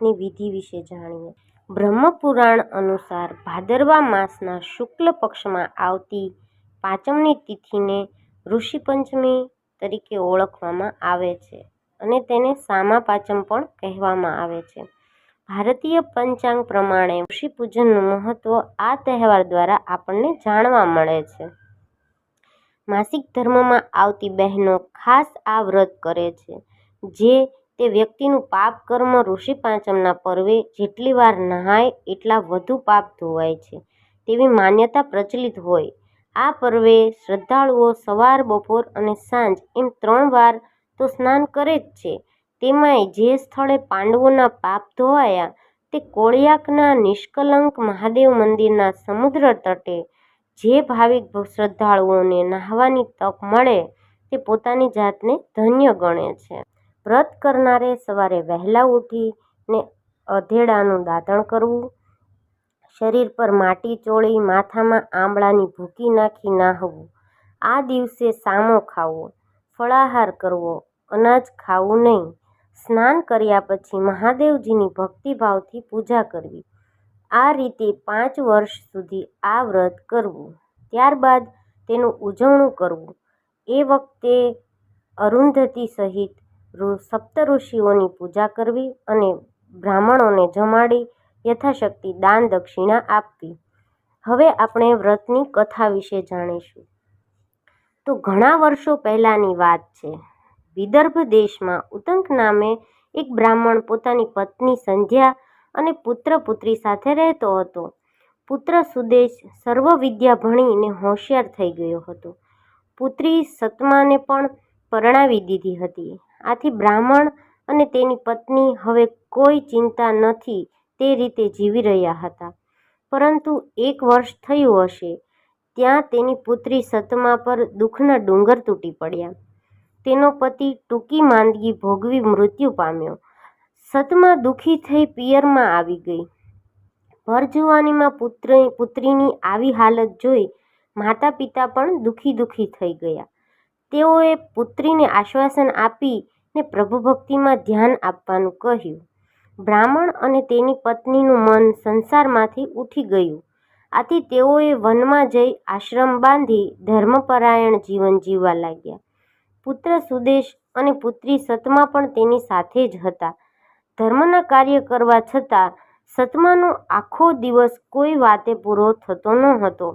વ્રતની વિધિ વિશે જાણીએ. બ્રહ્મપુરાણ અનુસાર ભાદરવા માસના શુક્લ પક્ષમાં આવતી પાંચમની તિથિને ઋષિ પંચમી તરીકે ઓળખવામાં આવે છે અને તેને સામા પાંચમ પણ કહેવામાં આવે છે. ભારતીય પંચાંગ પ્રમાણે ઋષિ પૂજનનું મહત્વ આ તહેવાર દ્વારા આપણને જાણવા મળે છે. માસિક ધર્મમાં આવતી બહેનો ખાસ આ વ્રત કરે છે, જે તે વ્યક્તિનું પાપ કર્મ ઋષિ પાંચમના પર્વે જેટલી વાર નહાય એટલા વધુ પાપ ધોવાય છે. તેવી માન્યતા પ્રચલિત હોય. આ પર્વે શ્રદ્ધાળુઓ સવાર, બપોર અને સાંજ એમ ત્રણ વાર તો સ્નાન કરે જ છે. તેમાંય જે સ્થળે પાંડવોના પાપ ધોવાયા તે કોળિયાકના નિષ્કલંક મહાદેવ મંદિરના સમુદ્ર તટે જે ભાવિક શ્રદ્ધાળુઓને નાહવાની તક મળે તે પોતાની જાતને ધન્ય ગણે છે. વ્રત કરનારે સવારે વહેલા ઉઠીને અધેડાનું દાતણ કરવું. શરીર પર માટી ચોળી, માથામાં આંબળાની ભૂકી નાખી નાહવું. આ દિવસે સામો ખાવો, ફળાહાર કરવો, અનાજ ખાવું નહીં. સ્નાન કર્યા પછી મહાદેવજીની ભક્તિભાવથી પૂજા કરવી. આ રીતે પાંચ વર્ષ સુધી આ વ્રત કરવું. ત્યારબાદ તેનું ઉજવણું કરવું. એ વખતે અરુંધતી સહિત સપ્તઋષિઓની પૂજા કરવી અને બ્રાહ્મણોને જમાડી યથાશક્તિ દાન દક્ષિણા આપવી. હવે આપણે વ્રતની કથા વિશે જાણીશું. તો ઘણા વર્ષો પહેલાંની વાત છે. વિદર્ભ દેશમાં ઉતંક નામે એક બ્રાહ્મણ પોતાની પત્ની સંધ્યા અને પુત્ર પુત્રી સાથે રહેતો હતો. પુત્ર સુદેશ સર્વ વિદ્યા ભણીને હોશિયાર થઈ ગયો હતો. પુત્રી સતમાને પણ પરણાવી દીધી હતી. આથી બ્રાહ્મણ અને તેની પત્ની હવે કોઈ ચિંતા નથી તે રીતે જીવી રહ્યા હતા. પરંતુ એક વર્ષ થયું હશે, ત્યાં તેની પુત્રી સતમા પર દુઃખના ડુંગર તૂટી પડ્યા. તેનો પતિ ટૂંકી માંદગી ભોગવી મૃત્યુ પામ્યો. સતમા દુઃખી થઈ પિયરમાં આવી ગઈ. ભરજુવાનીમાં પુત્ર, પુત્રીની આવી હાલત જોઈ માતા પિતા પણ દુઃખી દુઃખી થઈ ગયા. તેઓએ પુત્રીને આશ્વાસન આપીને પ્રભુ ભક્તિમાં ધ્યાન આપવાનું કહ્યું. બ્રાહ્મણ અને તેની પત્નીનું મન સંસારમાંથી ઉઠી ગયું. આથી તેઓએ વનમાં જઈ આશ્રમ બાંધી ધર્મપરાયણ જીવન જીવવા લાગ્યા. પુત્ર સુદેશ અને પુત્રી સતમા પણ તેની સાથે જ હતા. ધર્મના કાર્ય કરવા છતાં સતમાનો આખો દિવસ કોઈ વાતે પૂરો થતો ન હતો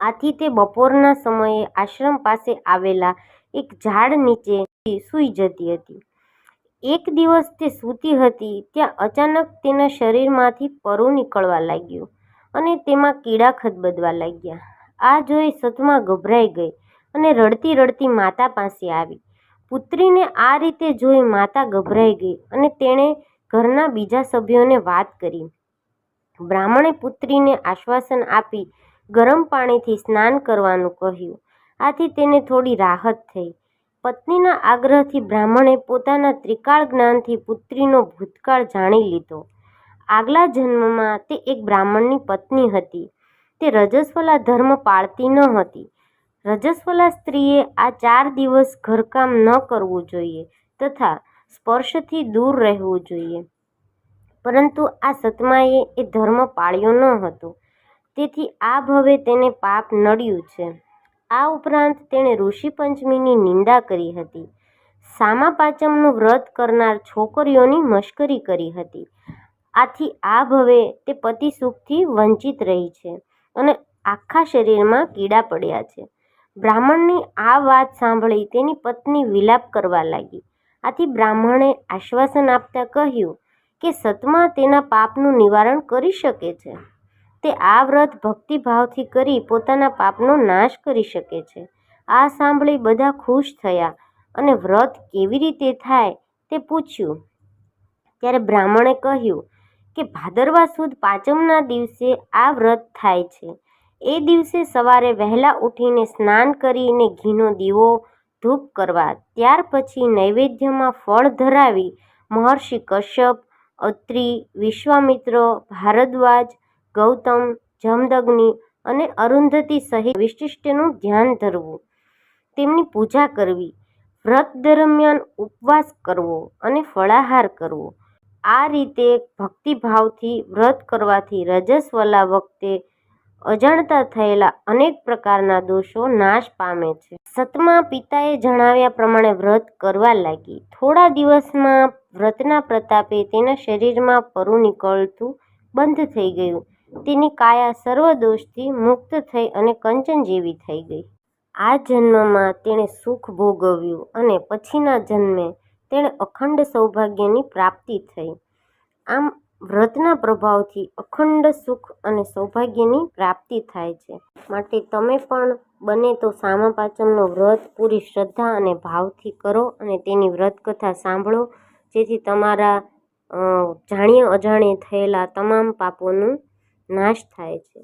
આથી તે બપોરના સમયે આશ્રમ પાસે આવેલા એક ઝાડ નીચે સૂઈ જતી હતી. એક દિવસ તે સૂતી હતી, ત્યાં અચાનક તેના શરીરમાંથી પરુ નીકળવા લાગ્યું અને તેમાં કીડા ખદબદવા લાગ્યા. આ જોઈ સતમા ગભરાઈ ગઈ અને રડતી રડતી માતા પાસે આવી. પુત્રીને આ રીતે જોઈ માતા ગભરાઈ ગઈ અને તેણે ઘરના બીજા સભ્યોને વાત કરી. બ્રાહ્મણે પુત્રીને આશ્વાસન આપી ગરમ પાણીથી સ્નાન કરવાનું કહ્યું. આથી તેને થોડી રાહત થઈ. પત્નીના આગ્રહથી બ્રાહ્મણે પોતાના ત્રિકાળ જ્ઞાનથી પુત્રીનો ભૂતકાળ જાણી લીધો. આગલા જન્મમાં તે એક બ્રાહ્મણની પત્ની હતી. તે રજસ્વલા ધર્મ પાળતી ન હતી. રજસ્વલા સ્ત્રીએ આ ચાર દિવસ ઘરકામ ન કરવું જોઈએ તથા સ્પર્શથી દૂર રહેવું જોઈએ. પરંતુ આ સતમાએ એ ધર્મ પાળ્યો ન હતો. તેથી આ ભવે તેને પાપ નડ્યું છે. આ ઉપરાંત તેણે ઋષિ પંચમીની નિંદા કરી હતી. સામા પાંચમનું વ્રત કરનાર છોકરીઓની મશ્કરી કરી હતી. આથી આ ભવે તે પતિ સુખથી વંચિત રહી છે અને આખા શરીરમાં કીડા પડ્યા છે. બ્રાહ્મણની આ વાત સાંભળી તેની પત્ની વિલાપ કરવા લાગી. આથી બ્રાહ્મણે આશ્વાસન આપતા કહ્યું કે સતમા તેના પાપનું નિવારણ કરી શકે છે. તે આ વ્રત ભક્તિભાવથી કરી પોતાના પાપનો નાશ કરી શકે છે. આ સાંભળી બધા ખુશ થયા અને વ્રત કેવી રીતે થાય તે પૂછ્યું. ત્યારે બ્રાહ્મણે કહ્યું કે ભાદરવા સુદ પાંચમના દિવસે આ વ્રત થાય છે. એ દિવસે સવારે વહેલા ઉઠીને સ્નાન કરીને ઘીનો દીવો, ધૂપ કરવા, ત્યાર પછી નૈવેદ્યમાં ફળ ધરાવી, મહર્ષિ કશ્યપ, અત્રિ, વિશ્વામિત્ર, ભારદ્વાજ ગૌતમ, જમદગ્નિ અને અરુંધતી સહિત વિશિષ્ટનું ધ્યાન ધરવું. તેમની પૂજા કરવી, વ્રત દરમિયાન ઉપવાસ કરવો અને ફળાહાર કરવો. આ રીતે ભક્તિભાવથી વ્રત કરવાથી રજસ્વલા વખતે અજાણતા થયેલા અનેક પ્રકારના દોષો નાશ પામે છે. સતમા પિતાએ જણાવ્યા પ્રમાણે વ્રત કરવા લાગી. થોડા દિવસમાં વ્રતના પ્રતાપે તેના શરીરમાં પરુ નીકળતું બંધ થઈ ગયું. તેની કાયા સર્વ દોષથી મુક્ત થઈ અને કંચન જેવી થઈ ગઈ. આ જન્મમાં તેણે સુખ ભોગવ્યું અને પછીના જન્મે તેણે અખંડ સૌભાગ્યની પ્રાપ્તિ થઈ. આમ વ્રતના પ્રભાવથી અખંડ સુખ અને સૌભાગ્યની પ્રાપ્તિ થાય છે. માટે તમે પણ બને તો સામા પાચનનો વ્રત પૂરી શ્રદ્ધા અને ભાવથી કરો અને તેની વ્રત કથા સાંભળો, જેથી તમારા જાણીએ અજાણીએ થયેલા તમામ પાપોનું નાશ થાય છે